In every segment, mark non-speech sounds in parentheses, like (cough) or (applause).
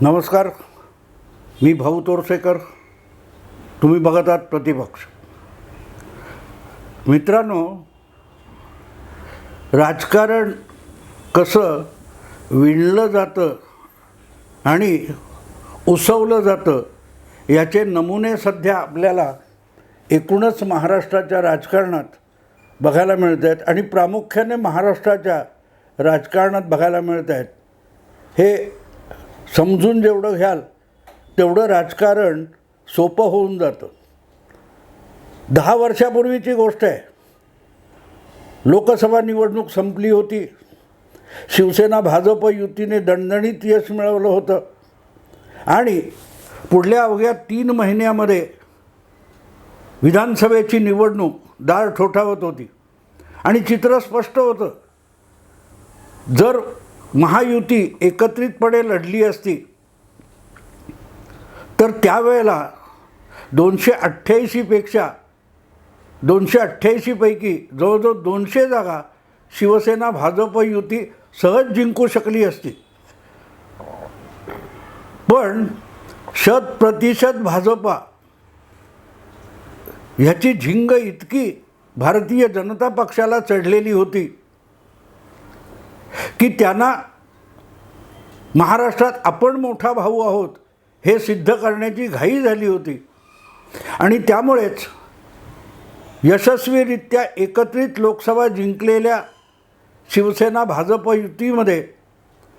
नमस्कार मी भाऊ तोरसेकर. तुम्ही बघत आहात प्रतिपक्ष. मित्रांनो राजकारण कसं विणलं जातं आणि उसवलं जातं याचे नमुने सध्या आपल्याला एकूणच महाराष्ट्राच्या राजकारणात बघायला मिळत आहेत आणि प्रामुख्याने महाराष्ट्राच्या राजकारणात बघायला मिळत आहेत. हे समजून जेवढं घ्याल तेवढं राजकारण सोपं होऊन जातं. दहा वर्षापूर्वीची गोष्ट आहे. लोकसभा निवडणूक संपली होती. शिवसेना भाजप युतीने दणदणीत यश मिळवलं होतं. आणि पुढल्या अवघ्या तीन महिन्यामध्ये विधानसभेची निवडणूक दार ठोठावत होती. आणि चित्र स्पष्ट होतं. जर महायुती एकत्रितपणे लढली असती तर त्यावेळेला दोनशे अठ्ठ्याऐंशीपेक्षा दोनशे अठ्ठ्याऐंशीपैकी जवळजवळ दोनशे जागा शिवसेना भाजप युती सहज जिंकू शकली असती. पण शत प्रतिशत भाजपा ह्याची झिंग इतकी भारतीय जनता पक्षाला चढलेली होती की त्यांना महाराष्ट्रात आपण मोठा भाऊ आहोत हे सिद्ध करण्याची घाई झाली होती. आणि त्यामुळेच यशस्वीरित्या एकत्रित लोकसभा जिंकलेल्या शिवसेना भाजप युतीमध्ये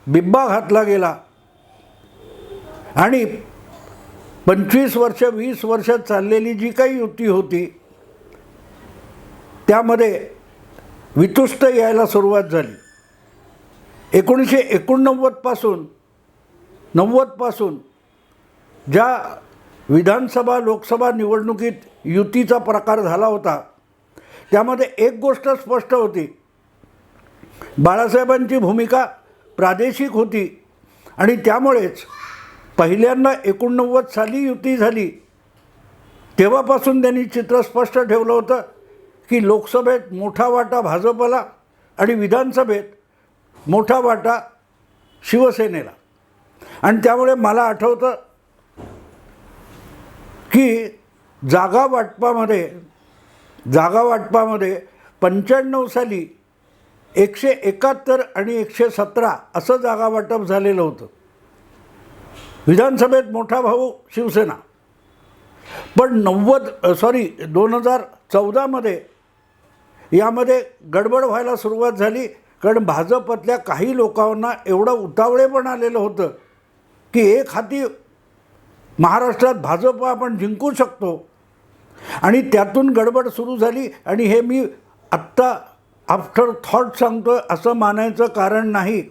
बिब्बा घातला गेला. आणि पंचवीस वर्ष वीस वर्ष चाललेली जी काही युती होती त्यामध्ये वितुष्ट यायला सुरुवात झाली. एकोणीसशे एकोणनव्वदपासून नव्वदपासून ज्या विधानसभा लोकसभा निवडणुकीत युतीचा प्रकार झाला होता त्यामध्ये एक गोष्ट स्पष्ट होती. बाळासाहेबांची भूमिका प्रादेशिक होती आणि त्यामुळेच पहिल्यांदा एकोणनव्वद साली युती झाली. तेव्हापासून त्यांनी चित्र स्पष्ट ठेवलं होतं की लोकसभेत मोठा वाटा भाजपला आणि विधानसभेत मोठा वाटा शिवसेनेला. आणि त्यामुळे मला आठवतं की जागा वाटपामध्ये जागा वाटपामध्ये पंच्याण्णव साली एकशे एकाहत्तर आणि एकशे सतरा असं जागा वाटप झालेलं होतं. विधानसभेत मोठा भाऊ शिवसेना. पण नव्वद सॉरी दोन हजार चौदामध्ये यामध्ये गडबड व्हायला सुरुवात झाली. कारण भाजपातल्या काही लोकांना एवढं उतावळेपण आलेलं होतं की एक हाती महाराष्ट्रात भाजप आपण जिंकू शकतो. आणि त्यातून गडबड सुरू झाली आणि हे मी आत्ता आफ्टर थॉट सांगतो असं मानायचं कारण नाही.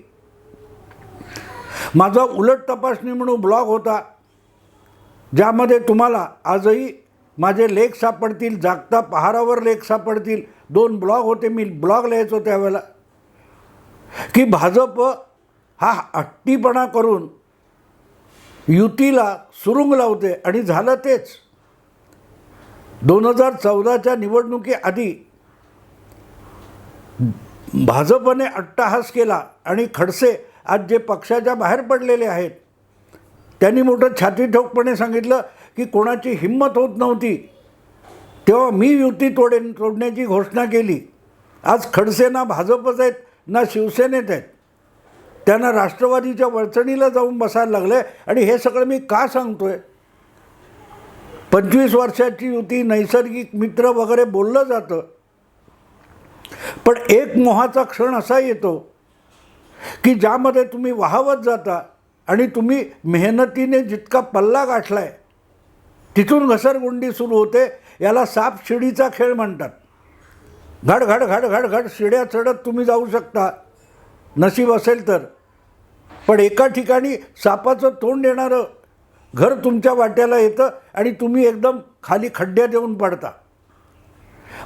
माझा उलट तपासणी म्हणून ब्लॉग होता ज्यामध्ये तुम्हाला आजही माझे लेख सापडतील जागता पहारावर लेख सापडतील. दोन ब्लॉग होते मी ब्लॉग लिहायचो त्यावेळेला. की भाजप हा हट्टीपणा करून युतीला सुरुंग लावते आणि झालं तेच. दोन हजार चौदाच्या निवडणुकीआधी भाजपने अट्टाहास केला आणि खडसे आज जे पक्षाच्या बाहेर पडलेले आहेत त्यांनी मोठं छाती ठोकपणे सांगितलं की कोणाची हिंमत होत नव्हती. तेव्हा मी युती तोडेन तोडण्याची घोषणा केली. आज खडसेना भाजपच आहेत ना शिवसेनेत आहेत. त्यांना राष्ट्रवादीच्या वळचणीला जाऊन बसायला लागले आणि हे सगळं मी का सांगतोय? पंचवीस वर्षाची युती नैसर्गिक मित्र वगैरे बोललं जातं. पण एक मोहाचा क्षण असा येतो की ज्यामध्ये तुम्ही वाहवत जाता आणि तुम्ही मेहनतीने जितका पल्ला गाठला आहे तिथून घसरगुंडी सुरू होते याला साप शिडीचा खेळ म्हणतात. घड घड घड घड घड शिड्या चढत तुम्ही जाऊ शकता. नशीब असेल तर. पण एका ठिकाणी सापाचं तोंड येणारं घर तुमच्या वाट्याला येतं आणि तुम्ही एकदम खाली खड्ड्यात येऊन पडता.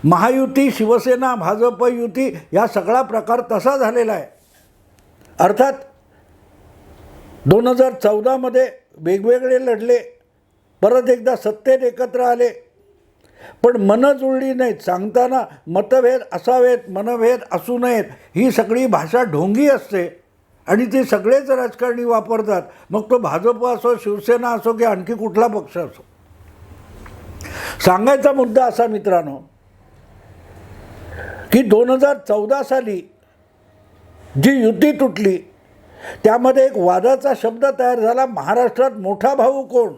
महायुती शिवसेना भाजप युती या सगळा प्रकार तसा झालेला आहे. अर्थात दोन हजार चौदामध्ये वेगवेगळे लढले परत एकदा सत्तेत एकत्र आले पण मनं जुळली नाहीत. सांगताना मतभेद असावेत मनभेद असू नयेत. ही सगळी भाषा ढोंगी असते. आणि ती सगळेच राजकारणी वापरतात. मग तो भाजप असो शिवसेना असो की आणखी कुठला पक्ष असो. सांगायचा मुद्दा असा मित्रांनो की दोन हजार चौदा साली जी युती तुटली त्यामध्ये एक वादाचा शब्द तयार झाला महाराष्ट्रात मोठा भाऊ कोण?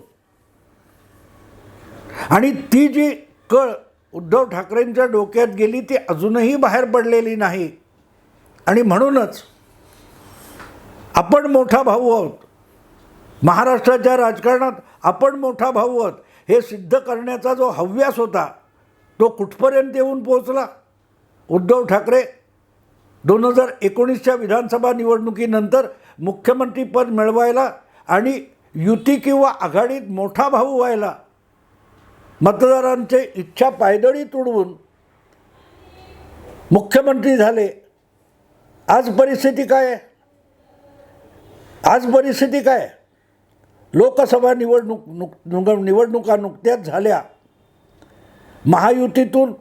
आणि ती जी कळ उद्धव ठाकरेंच्या डोक्यात गेली ती अजूनही बाहेर पडलेली नाही. आणि म्हणूनच आपण मोठा भाऊ आहोत. महाराष्ट्राच्या राजकारणात आपण मोठा भाऊ आहोत. हे सिद्ध करण्याचा जो हव्यास होता तो कुठपर्यंत येऊन पोहोचला? उद्धव ठाकरे दोन हजार एकोणीसच्या विधानसभा निवडणुकीनंतर मुख्यमंत्रीपद मिळवायला आणि युती किंवा आघाडीत मोठा भाऊ व्हायला मतदारांचे इच्छा पायदळी तुडवून मुख्यमंत्री झाले. आज परिस्थिती काय आहे? आज परिस्थिती काय लोकसभा निवडणूक नुक- निवडणुका नुकत्याच झाल्या. महायुतीतून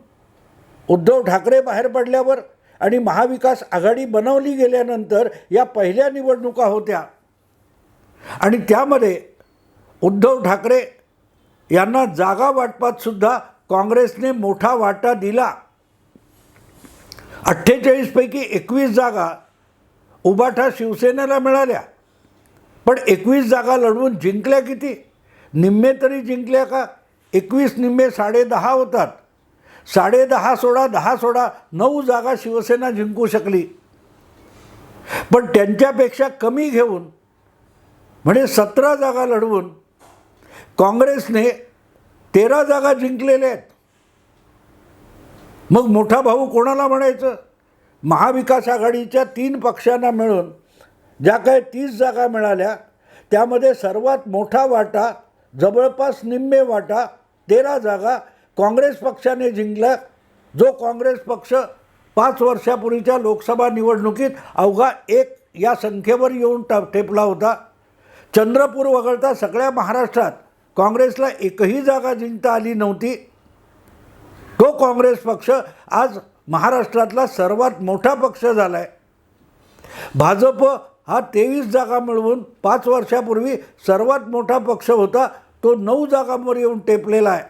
उद्धव ठाकरे बाहेर पडल्यावर आणि महाविकास आघाडी बनवली गेल्यानंतर या पहिल्या निवडणुका होत्या. आणि त्यामध्ये उद्धव ठाकरे यांना जागा वाटपात सुद्धा काँग्रेसने मोठा वाटा दिला. अठ्ठेचाळीसपैकी एकवीस जागा उबाठा शिवसेनेला मिळाल्या. पण एकवीस जागा लढवून जिंकल्या किती? निम्मे तरी जिंकल्या का? एकवीस निम्मे साडेदहा होतात. साडेदहा सोडा दहा सोडा नऊ जागा शिवसेना जिंकू शकली. पण त्यांच्यापेक्षा कमी घेऊन म्हणजे सतरा जागा लढवून काँग्रेसने तेरा जागा जिंकलेल्या आहेत. मग मोठा भाऊ कोणाला म्हणायचं? महाविकास आघाडीच्या तीन पक्षांना मिळून ज्या काही तीस जागा मिळाल्या त्यामध्ये सर्वात मोठा वाटा जवळपास निम्मे वाटा तेरा जागा काँग्रेस पक्षाने जिंकला जो काँग्रेस पक्ष पाच वर्षापूर्वीच्या लोकसभा निवडणुकीत अवघा एक या संख्येवर येऊन टा ठेपला होता. चंद्रपूर वगळता सगळ्या महाराष्ट्रात काँग्रेसला एकही जागा जिंकता आली नव्हती. तो काँग्रेस पक्ष आज महाराष्ट्रातला सर्वात मोठा पक्ष झाला आहे भाजप हा तेवीस जागा मिळवून पाच वर्षापूर्वी सर्वात मोठा पक्ष होता. तो नऊ जागांवर येऊन टेपलेला आहे.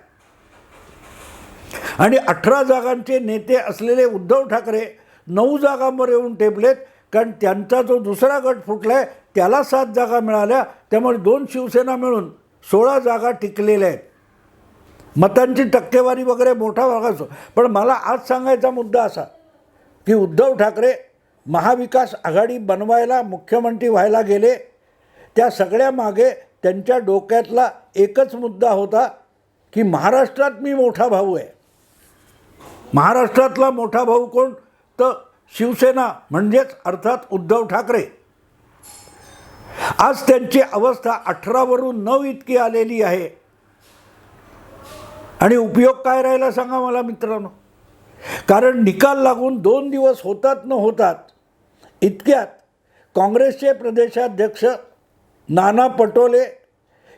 आणि अठरा जागांचे नेते असलेले उद्धव ठाकरे नऊ जागांवर येऊन टेपलेत. कारण त्यांचा जो दुसरा गट फुटला आहे त्याला सात जागा मिळाल्या. त्यामुळे दोन शिवसेना मिळून सोळा जागा टिकलेल्या आहेत. मतांची टक्केवारी वगैरे मोठा भाग असतो पण मला आज सांगायचा मुद्दा असा की उद्धव ठाकरे महाविकास आघाडी बनवायला मुख्यमंत्री व्हायला गेले त्या सगळ्या मागे त्यांच्या डोक्यातला एकच मुद्दा होता की महाराष्ट्रात मी मोठा भाऊ आहे. महाराष्ट्रातला मोठा भाऊ कोण? तर शिवसेना म्हणजेच अर्थात उद्धव ठाकरे. आज त्यांची अवस्था अठरावरून नऊ इतकी आलेली आहे. आणि उपयोग काय राहिला सांगा मला मित्रांनो? कारण निकाल लागून दोन दिवस होतात न होतात इतक्यात काँग्रेसचे प्रदेशाध्यक्ष नाना पटोले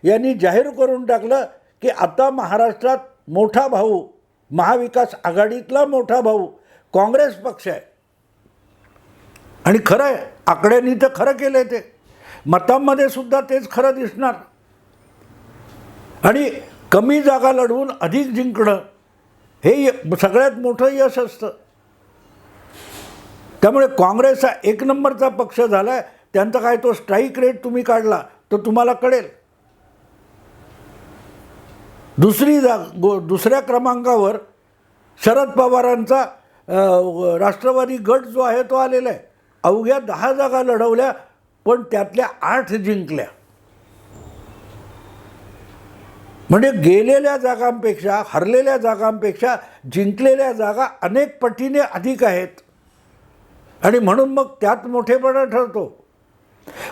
यांनी जाहीर करून टाकलं की आता महाराष्ट्रात मोठा भाऊ महाविकास आघाडीतला मोठा भाऊ काँग्रेस पक्ष आहे. आणि खरं आहे आकड्यांनी तर खरं केलं ते. मतांमध्ये सुद्धा तेच खरं दिसणार. आणि कमी जागा लढवून अधिक जिंकणं हे य- सगळ्यात मोठं यश असतं. त्यामुळे काँग्रेस हा एक नंबरचा पक्ष झाला आहे त्यांचा काय तो स्ट्राईक रेट तुम्ही काढला तर तुम्हाला कळेल. दुसरी जा गो दुसऱ्या क्रमांकावर शरद पवारांचा राष्ट्रवादी गट जो आहे तो आलेला आहे. अवघ्या दहा जागा लढवल्या पण त्यातल्या आठ जिंकल्या. म्हणजे गेलेल्या जागांपेक्षा हरलेल्या जागांपेक्षा जिंकलेल्या जागा अनेक पटीने अधिक आहेत. आणि म्हणून मग त्यात मोठेपणा ठरतो.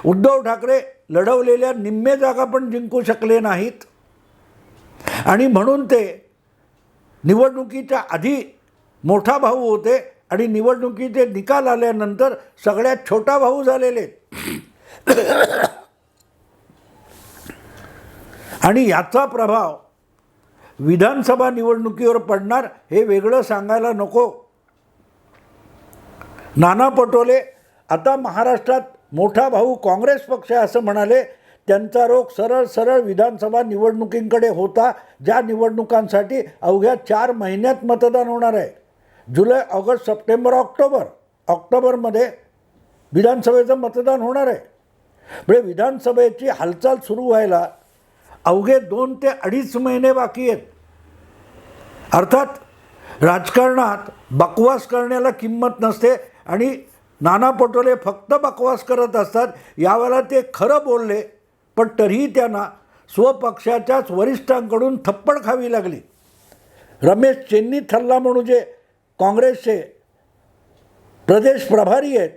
उद्धव ठाकरे लढवलेल्या निम्मे जागा पण जिंकू शकले नाहीत. आणि म्हणून ते निवडणुकीच्या आधी मोठा भाऊ होते आणि निवडणुकीचे निकाल आल्यानंतर सगळ्यात छोटा भाऊ झालेले आहेत. (coughs) आणि याचा प्रभाव विधानसभा निवडणुकीवर पडणार हे वेगळं सांगायला नको. नाना पटोले आता महाराष्ट्रात मोठा भाऊ काँग्रेस पक्ष आहे असं म्हणाले त्यांचा रोग सरळ सरळ विधानसभा निवडणुकींकडे होता ज्या निवडणुकांसाठी अवघ्या चार महिन्यात मतदान होणार आहे. जुलै ऑगस्ट सप्टेंबर ऑक्टोबर. ऑक्टोबरमध्ये विधानसभेचं मतदान होणार आहे. म्हणजे विधानसभेची हालचाल सुरू व्हायला अवघे दोन ते अडीच महिने बाकी आहेत. अर्थात राजकारणात बकवास करण्याला किंमत नसते आणि नाना पटोले फक्त बकवास करत असतात यावेळेला ते खरं बोलले पण तरीही त्यांना स्वपक्षाच्याच वरिष्ठांकडून थप्पड खावी लागली. रमेश चेन्नी थल्ला म्हणून जे काँग्रेसचे प्रदेश प्रभारी आहेत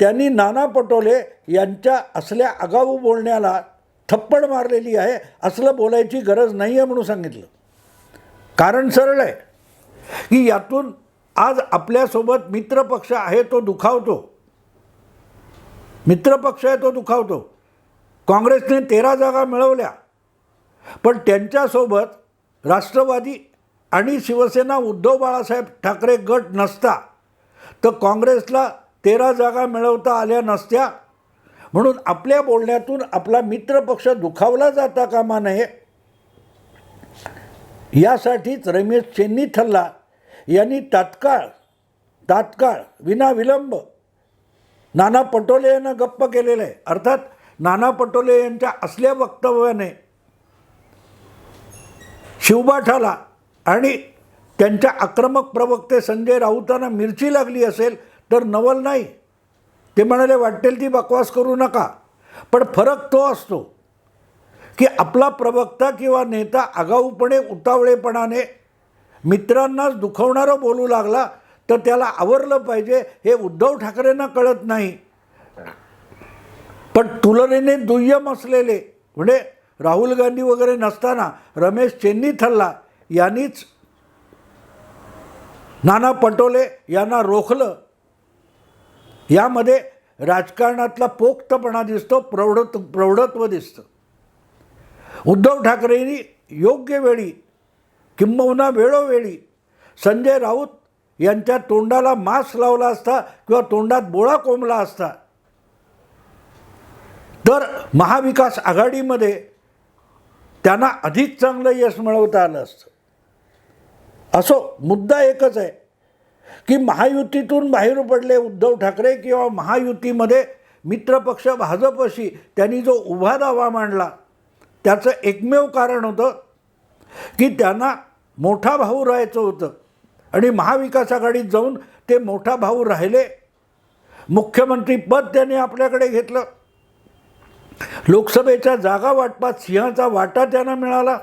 त्यांनी नाना पटोले यांच्या असल्या आगाऊ बोलण्याला थप्पड मारलेली आहे असलं बोलायची गरज नाही आहे म्हणून सांगितलं. कारण सरळ आहे की यातून आज आपल्यासोबत मित्रपक्ष आहे तो दुखावतो. मित्रपक्ष आहे तो दुखावतो. काँग्रेसने तेरा जागा मिळवल्या. पण त्यांच्यासोबत राष्ट्रवादी आणि शिवसेना उद्धव बाळासाहेब ठाकरे गट नसता तर काँग्रेसला तेरा जागा मिळवता आल्या नसत्या. म्हणून आपल्या बोलण्यातून आपला मित्रपक्ष दुखावला जाता कामा नये. यासाठीच रमेश चेन्नीथल्ला यांनी तात्काळ तात्काळ विनाविलंब नाना पटोले यांना गप्प केलेलं आहे. अर्थात नाना पटोले यांच्या असल्या वक्तव्याने शिवबाठाला आणि त्यांच्या आक्रमक प्रवक्ते संजय राऊतांना मिरची लागली असेल तर नवल नाही. ते म्हणाले वाटेल ती बकवास करू नका. पण फरक तो असतो की आपला प्रवक्ता किंवा नेता आगाऊपणे उतावळेपणाने मित्रांनाच दुखवणारं बोलू लागला तर त्याला आवरलं पाहिजे हे उद्धव ठाकरेंना कळत नाही. पण तुलनेने दुय्यम असलेले म्हणजे राहुल गांधी वगैरे नसताना रमेश चेन्नीथल्ला यांनीच नाना पटोले यांना रोखलं यामध्ये राजकारणातला पोक्तपणा दिसतो प्रौढत्व प्रौढत्व दिसतं. उद्धव ठाकरेंनी योग्य वेळी किंबहुना वेळोवेळी संजय राऊत यांच्या तोंडाला मास्क लावला असता किंवा तोंडात बोळा कोंबला असता. तर महाविकास आघाडीमध्ये त्यांना अधिक चांगलं यश मिळवता आलं असतं. असो मुद्दा एकच आहे. की महायुतीतून बाहेर पडले उद्धव ठाकरे किंवा महायुतीमध्ये मित्रपक्ष भाजपशी त्यांनी जो उभा दावा मांडला त्याचं एकमेव कारण होतं की त्यांना मोठा भाऊ राहायचं होतं. आणि महाविकास आघाडीत जाऊन ते मोठा भाऊ राहिले मुख्यमंत्रीपद त्यांनी आपल्याकडे घेतलं. लोकसभेच्या जागा वाटपात सिंहाचा वाटा त्यांना मिळाला.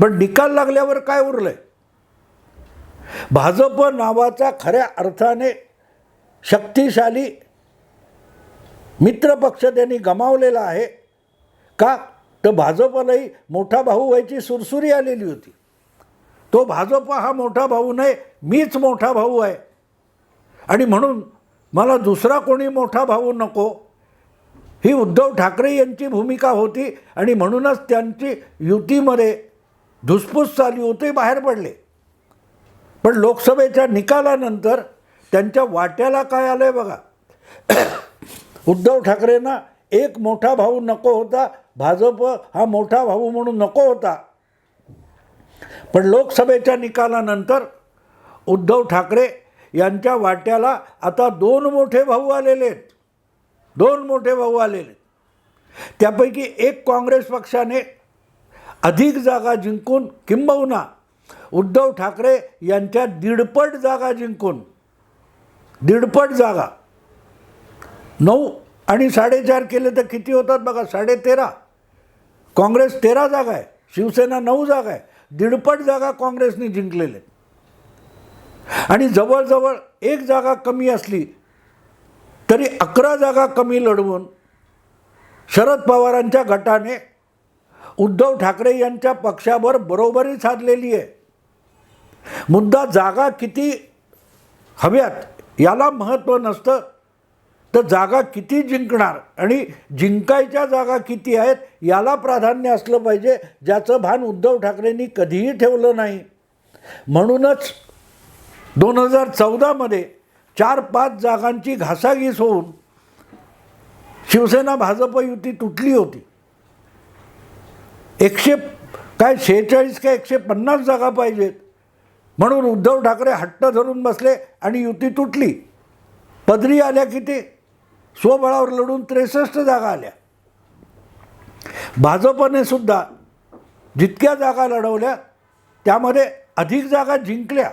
पण निकाल लागल्यावर काय उरलंय? भाजप नावाचा खऱ्या अर्थाने शक्तिशाली मित्रपक्ष त्यांनी गमावलेला आहे. का? तर भाजपलाही मोठा भाऊ व्हायची सुरसुरी आलेली होती. तो भाजप हा मोठा भाऊ नाही मीच मोठा भाऊ आहे. आणि म्हणून मला दुसरा कोणी मोठा भाऊ नको. ही उद्धव ठाकरे यांची भूमिका होती आणि म्हणूनच त्यांची युतीमध्ये धुसफूस चालली होती बाहेर पडले. पण लोकसभेच्या निकालानंतर त्यांच्या वाट्याला काय आलं आहे बघा. उद्धव ठाकरेंना एक मोठा भाऊ नको होता भाजप हा मोठा भाऊ म्हणून नको होता. पण लोकसभेच्या निकालानंतर उद्धव ठाकरे यांच्या वाट्याला आता दोन मोठे भाऊ आलेले आहेत. दोन मोठे भाऊ आलेले त्यापैकी एक काँग्रेस पक्षाने अधिक जागा जिंकून किंबहुना उद्धव ठाकरे यांच्या दीडपट जागा जिंकून दीडपट जागा. नऊ आणि साडेचार केले तर किती होतात बघा? साडे तेरा काँग्रेस तेरा जागा आहे. शिवसेना नऊ जागा आहे. दीडपट जागा काँग्रेसने जिंकलेले. आणि जवळजवळ एक जागा कमी असली तरी अकरा जागा कमी लढवून शरद पवारांच्या गटाने उद्धव ठाकरे यांच्या पक्षावर बरोबरी साधलेली आहे. मुद्दा जागा किती हव्यात याला महत्त्व नसतं. तर जागा किती जिंकणार आणि जिंकायच्या जागा किती आहेत याला प्राधान्य असलं पाहिजे ज्याचं भान उद्धव ठाकरेंनी कधीही ठेवलं नाही. म्हणूनच दोन हजार चौदामध्ये चार पाच जागांची घासाघीस होऊन शिवसेना भाजप युती तुटली होती. एकशे काय शेहेचाळीस काय एकशे पन्नास जागा पाहिजेत. म्हणून उद्धव ठाकरे हट्ट धरून बसले आणि युती तुटली. पदरी आल्या की ते स्वबळावर लढून त्रेसष्ट जागा आल्या. भाजपने सुद्धा जितक्या जागा लढवल्या त्यामध्ये अधिक जागा जिंकल्या.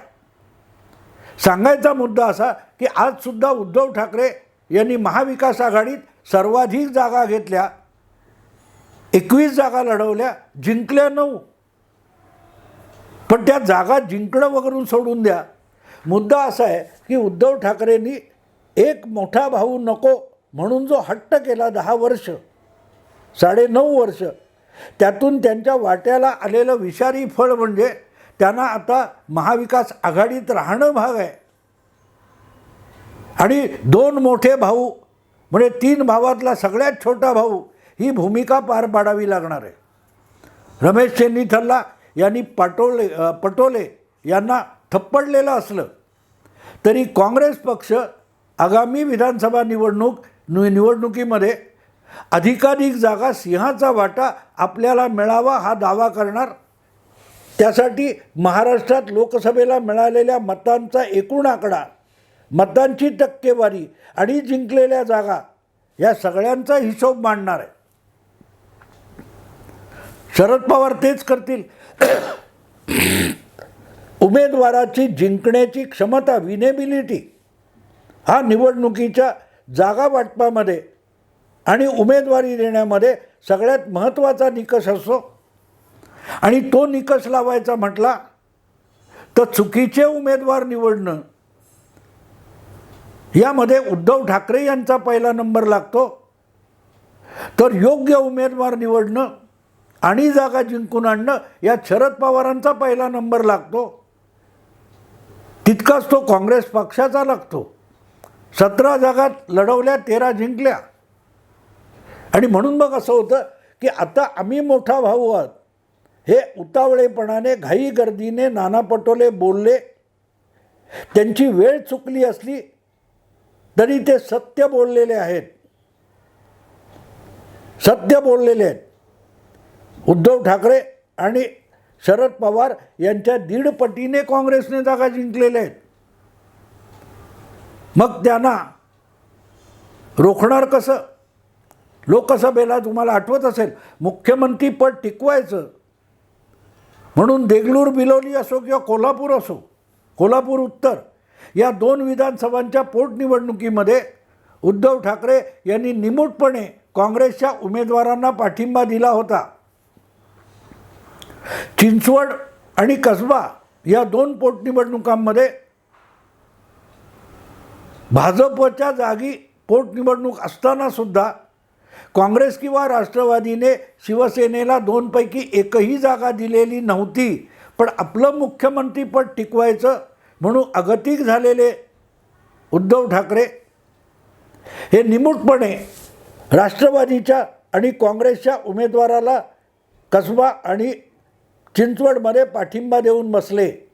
सांगायचा मुद्दा असा की आजसुद्धा उद्धव ठाकरे यांनी महाविकास आघाडीत सर्वाधिक जागा घेतल्या एकवीस जागा लढवल्या जिंकल्या नऊ. पण त्या जागा जिंकणं वगैरे सोडून द्या. मुद्दा असा आहे की उद्धव ठाकरेंनी एक मोठा भाऊ नको म्हणून जो हट्ट केला दहा वर्ष साडे नऊ वर्ष त्यातून त्यांच्या वाट्याला आलेलं विषारी फळ म्हणजे त्यांना आता महाविकास आघाडीत राहणं भाग आहे. आणि दोन मोठे भाऊ म्हणजे तीन भावातला सगळ्यात छोटा भाऊ ही भूमिका पार पाडावी लागणार आहे. रमेश चेन्नीथल्ला यांनी पाटोले पटोले यांना थप्पडलेलं असलं. तरी काँग्रेस पक्ष आगामी विधानसभा निवडणूक निवडणुकीमध्ये अधिकाधिक जागा सिंहाचा वाटा आपल्याला मिळावा हा दावा करणार. त्यासाठी महाराष्ट्रात लोकसभेला मिळालेल्या मतांचा एकूण आकडा मतांची टक्केवारी आणि जिंकलेल्या जागा या सगळ्यांचा हिशोब मांडणार आहे. शरद पवार तेच करतील. (coughs) उमेदवाराची जिंकण्याची क्षमता विनेबिलिटी हा निवडणुकीच्या जागा वाटपामध्ये आणि उमेदवारी देण्यामध्ये सगळ्यात महत्त्वाचा निकष असतो. आणि तो निकष लावायचा म्हटला तर चुकीचे उमेदवार निवडणं यामध्ये उद्धव ठाकरे यांचा पहिला नंबर लागतो. तर योग्य उमेदवार निवडणं आणि जागा जिंकून आणणं यात शरद पवारांचा पहिला नंबर लागतो. तितकाच तो काँग्रेस पक्षाचा लागतो. सतरा जागा लढवल्या तेरा जिंकल्या. आणि म्हणून मग असं होतं की आता आम्ही मोठा भाऊ आहोत. हे उतावळेपणाने घाई गर्दीने नाना पटोले बोलले. त्यांची वेळ चुकली असली तरी ते सत्य बोललेले आहेत. सत्य बोललेले आहेत. उद्धव ठाकरे आणि शरद पवार यांच्या दीड पटीने काँग्रेसने जागा जिंकलेल्या आहेत? मग त्यांना रोखणार कसं? लोकसभेला तुम्हाला आठवत असेल मुख्यमंत्रीपद टिकवायचं. म्हणून देगलूर बिलोली असो किंवा कोल्हापूर असो कोल्हापूर उत्तर या दोन विधानसभांच्या पोटनिवडणुकीमध्ये उद्धव ठाकरे यांनी निमूटपणे काँग्रेसच्या उमेदवारांना पाठिंबा दिला होता. चिंचवड आणि कसबा या दोन पोटनिवडणुकांमध्ये भाजपच्या जागी पोटनिवडणूक असतानासुद्धा काँग्रेस किंवा राष्ट्रवादीने शिवसेनेला दोनपैकी एकही जागा दिलेली नव्हती पण आपलं मुख्यमंत्रीपद टिकवायचं म्हणून अगतिक झालेले उद्धव ठाकरे हे निमूटपणे राष्ट्रवादीच्या आणि काँग्रेसच्या उमेदवाराला कसबा आणि चिंचवडमध्ये पाठिंबा देऊन बसले.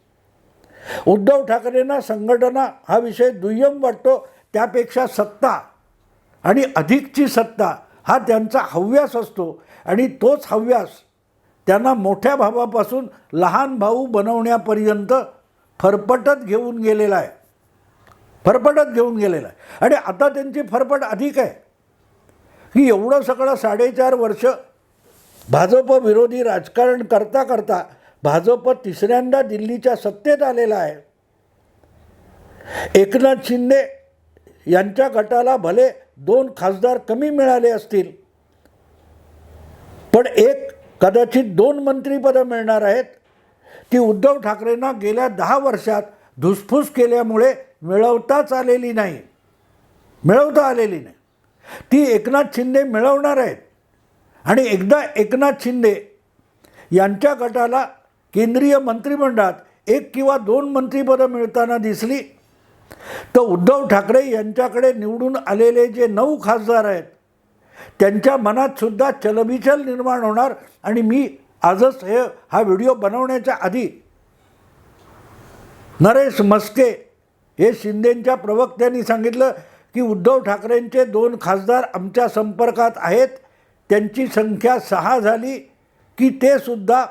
उद्धव ठाकरेंना संघटना हा विषय दुय्यम वाटतो त्यापेक्षा सत्ता आणि अधिकची सत्ता हा त्यांचा हव्यास असतो आणि तोच हव्यास त्यांना मोठ्या भावापासून लहान भाऊ बनवण्यापर्यंत फरफटत घेऊन गेलेला आहे. फरफटत घेऊन गेलेला आहे. आणि आता त्यांची फरफट अधिक आहे. की एवढं सगळं साडेचार वर्ष भाजप विरोधी राजकारण करता करता भाजप तिसऱ्यांदा दिल्लीच्या सत्तेत आलेला आहे. एकनाथ शिंदे यांच्या गटाला भले दोन खासदार कमी मिळाले असतील पण एक कदाचित दोन मंत्रीपदं मिळणार आहेत. ती उद्धव ठाकरेंना गेल्या दहा वर्षात धुसफूस केल्यामुळे मिळवताच आलेली नाही. मिळवता आलेली नाही. ती एकनाथ शिंदे मिळवणार आहेत. आणि एकदा एकनाथ शिंदे यांच्या गटाला केंद्रीय मंत्रिमंडळात एक किंवा दोन मंत्रिपदं मिळताना दिसली तर उद्धव ठाकरे यांच्याकडे निवडून आलेले जे नऊ खासदार आहेत त्यांच्या मनातसुद्धा चलबिचल निर्माण होणार आणि मी आजच हे हा व्हिडिओ बनवण्याच्या आधी नरेश मस्के हे शिंदेंच्या प्रवक्त्यांनी सांगितलं की उद्धव ठाकरेंचे दोन खासदार आमच्या संपर्कात आहेत त्यांची संख्या सहा झाली की ते सुद्धा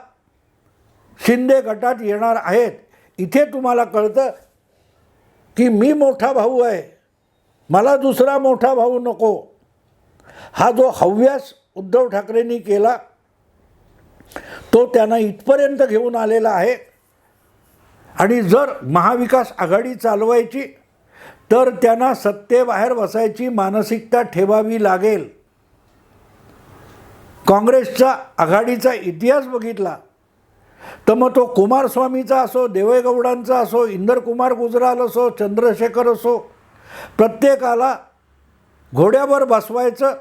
शिंदे गटात येणार आहेत. इथे तुम्हाला कळतं की मी मोठा भाऊ आहे. मला दुसरा मोठा भाऊ नको. हा जो हव्यास उद्धव ठाकरेंनी केला तो त्यांना इथपर्यंत घेऊन आलेला आहे. आणि जर महाविकास आघाडी चालवायची तर त्यांना सत्तेबाहेर बसायची मानसिकता ठेवावी लागेल. काँग्रेसचा आघाडीचा इतिहास बघितला तर मग तो कुमारस्वामीचा असो देवेगौडांचा असो इंदरकुमार गुजराल असो चंद्रशेखर असो प्रत्येकाला घोड्यावर बसवायचं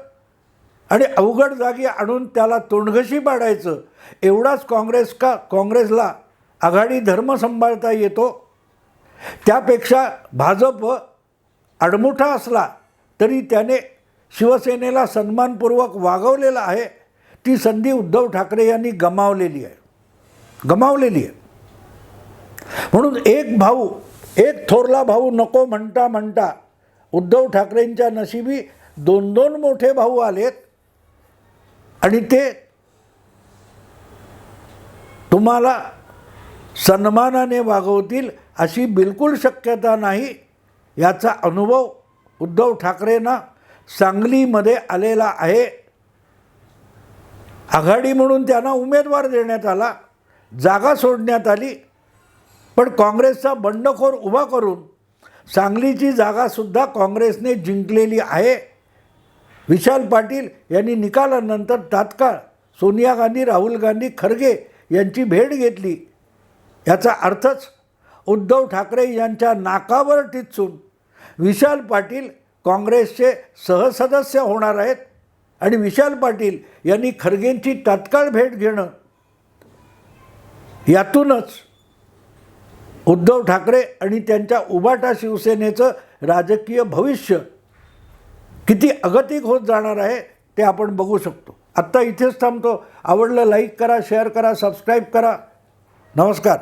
आणि अवघड जागी आणून त्याला तोंडघशी पाडायचं. एवढाच काँग्रेस का काँग्रेसला आघाडी धर्म सांभाळता येतो. त्यापेक्षा भाजप आडमुठा असला तरी त्याने शिवसेनेला सन्मानपूर्वक वागवलेला आहे. ती संधी उद्धव ठाकरे यांनी गमावलेली आहे. गमावलेली आहे. म्हणून एक भाऊ एक थोरला भाऊ नको म्हणता म्हणता उद्धव ठाकरेंच्या नशिबी दोन दोन मोठे भाऊ आलेत. आणि ते तुम्हाला सन्मानाने वागवतील अशी बिलकुल शक्यता नाही याचा अनुभव उद्धव ठाकरेंना सांगलीमध्ये आलेला आहे. आघाडी म्हणून त्यांना उमेदवार देण्यात आला जागा सोडण्यात आली. पण काँग्रेसचा बंडखोर उभा करून सांगलीची जागासुद्धा काँग्रेसने जिंकलेली आहे. विशाल पाटील यांनी निकालानंतर तात्काळ सोनिया गांधी राहुल गांधी खरगे यांची भेट घेतली. याचा अर्थच उद्धव ठाकरे यांच्या नाकावर टिचून विशाल पाटील काँग्रेसचे सहसदस्य होणार आहेत. आणि विशाल पाटील यांनी खरगेंची तात्काळ भेट घेणं यातूनच उद्धव ठाकरे आणि त्यांच्या उबाटा शिवसेनेचं राजकीय भविष्य किती अगतिक होत जाणार आहे ते आपण बघू शकतो. आत्ता इथेच थांबतो. आवडलं लाईक करा शेअर करा सबस्क्राईब करा. नमस्कार.